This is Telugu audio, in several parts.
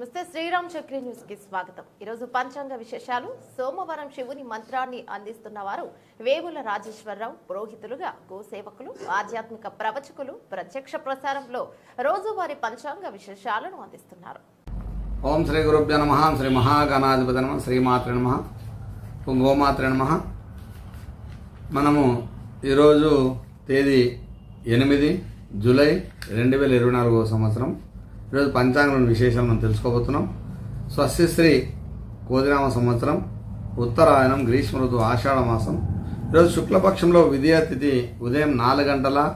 నమస్తే శ్రీరామ్ చక్రి న్యూస్కి స్వాగతం. ఈరోజు పంచాంగ విశేషాలు. సోమవారం శివుని మంత్రాన్ని అందిస్తున్న వారు వేముల రాజేశ్వరరావు పురోహితులుగా గోసేవకులు ఆధ్యాత్మిక ప్రవచకులు ప్రత్యక్ష ప్రసారంలో రోజువారి పంచాంగ విశేషాలను అందిస్తున్నారు. ఓం శ్రీ గురుభ్య నమ శ్రీ మహాగణాధిపతి నమ శ్రీమాత్రి నమ ఓం నమ. మనము ఈరోజు తేదీ ఎనిమిది జూలై రెండు వేల ఇరవై నాలుగో సంవత్సరం. ఈరోజు పంచాంగంలోని విశేషాలు మనం తెలుసుకోబోతున్నాం. స్వస్తిశ్రీ కోదినామ సంవత్సరం ఉత్తరాయణం గ్రీష్మ ఋతువు ఆషాఢ మాసం. ఈరోజు శుక్లపక్షంలో విద్యాతిథి ఉదయం నాలుగు గంటల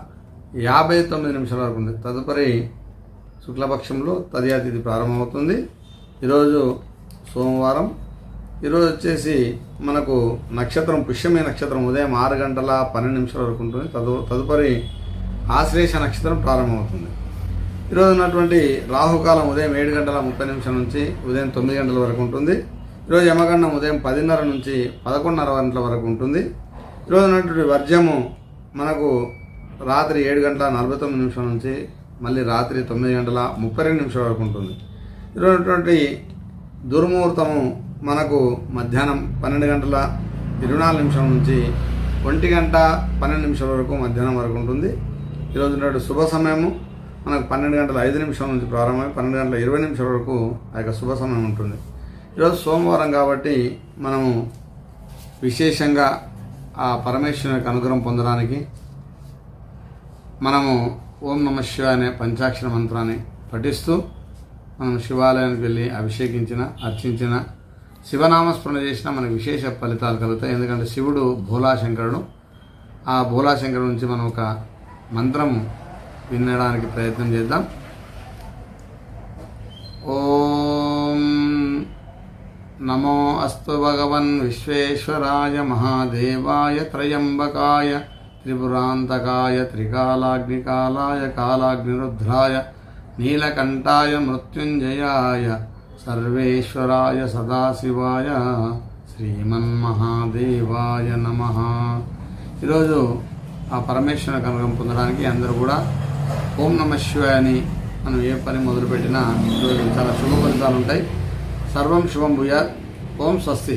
యాభై తొమ్మిది నిమిషాల వరకు ఉంది. తదుపరి శుక్లపక్షంలో తదియాతిథి ప్రారంభమవుతుంది. ఈరోజు సోమవారం. ఈరోజు వచ్చేసి మనకు నక్షత్రం పుష్యమి నక్షత్రం ఉదయం ఆరు గంటల పన్నెండు నిమిషాల వరకు ఉంటుంది. తదు తదుపరి ఆశ్లేష నక్షత్రం ప్రారంభమవుతుంది. ఈరోజు ఉన్నటువంటి రాహుకాలం ఉదయం ఏడు గంటల ముప్పై నిమిషం నుంచి ఉదయం తొమ్మిది గంటల వరకు ఉంటుంది. ఈరోజు యమగండం ఉదయం పదిన్నర నుంచి పదకొండున్నర గంటల వరకు ఉంటుంది. ఈరోజు ఉన్నటువంటి వర్జము మనకు రాత్రి ఏడు గంటల నలభై తొమ్మిది నిమిషం నుంచి మళ్ళీ రాత్రి తొమ్మిది గంటల ముప్పై రెండు నిమిషాల వరకు ఉంటుంది. ఈరోజు ఉన్నటువంటి దుర్ముహూర్తము మనకు మధ్యాహ్నం పన్నెండు గంటల ఇరవై నాలుగు నిమిషం నుంచి ఒంటి గంట పన్నెండు నిమిషాల వరకు మధ్యాహ్నం వరకు ఉంటుంది. ఈరోజు ఉన్నటువంటి శుభ సమయము మనకు పన్నెండు గంటల ఐదు నిమిషాల నుంచి ప్రారంభమై పన్నెండు గంటల ఇరవై నిమిషాల వరకు ఆ యొక్క శుభ సమయం ఉంటుంది. ఈరోజు సోమవారం కాబట్టి మనము విశేషంగా ఆ పరమేశ్వరుని యొక్క అనుగ్రహం పొందడానికి మనము ఓం నమ శివ అనే పంచాక్షర మంత్రాన్ని పఠిస్తూ మనం శివాలయానికి వెళ్ళి అభిషేకించిన అర్చించిన శివనామస్మరణ చేసిన మనకు విశేష ఫలితాలు కలుగుతాయి. ఎందుకంటే శివుడు భోలాశంకరుడు ఆ భోలాశంకరుడు నుంచి మనం ఒక మంత్రం వినడానికి ప్రయత్నం చేద్దాం. ఓం నమో అస్తు భగవన్ విశ్వేశ్వరాయ మహాదేవాయ త్రయంబకాయ త్రిపురాంతకాయ త్రికాలాగ్నికాలాయ కాలాగ్నిరుద్రాయ నీలకంఠాయ మృత్యుంజయాయ సర్వేశ్వరాయ సదాశివాయ శ్రీమన్మహాదేవాయ నమ. ఈరోజు ఆ పరమేశ్వర కనుగం పొందడానికి అందరూ కూడా ఓం నమ శివాయ అని మనం ఏ పని మొదలుపెట్టినా చాలా శుభ ఫలితాలు ఉంటాయి. సర్వం శుభం భూయా ఓం స్వస్తి.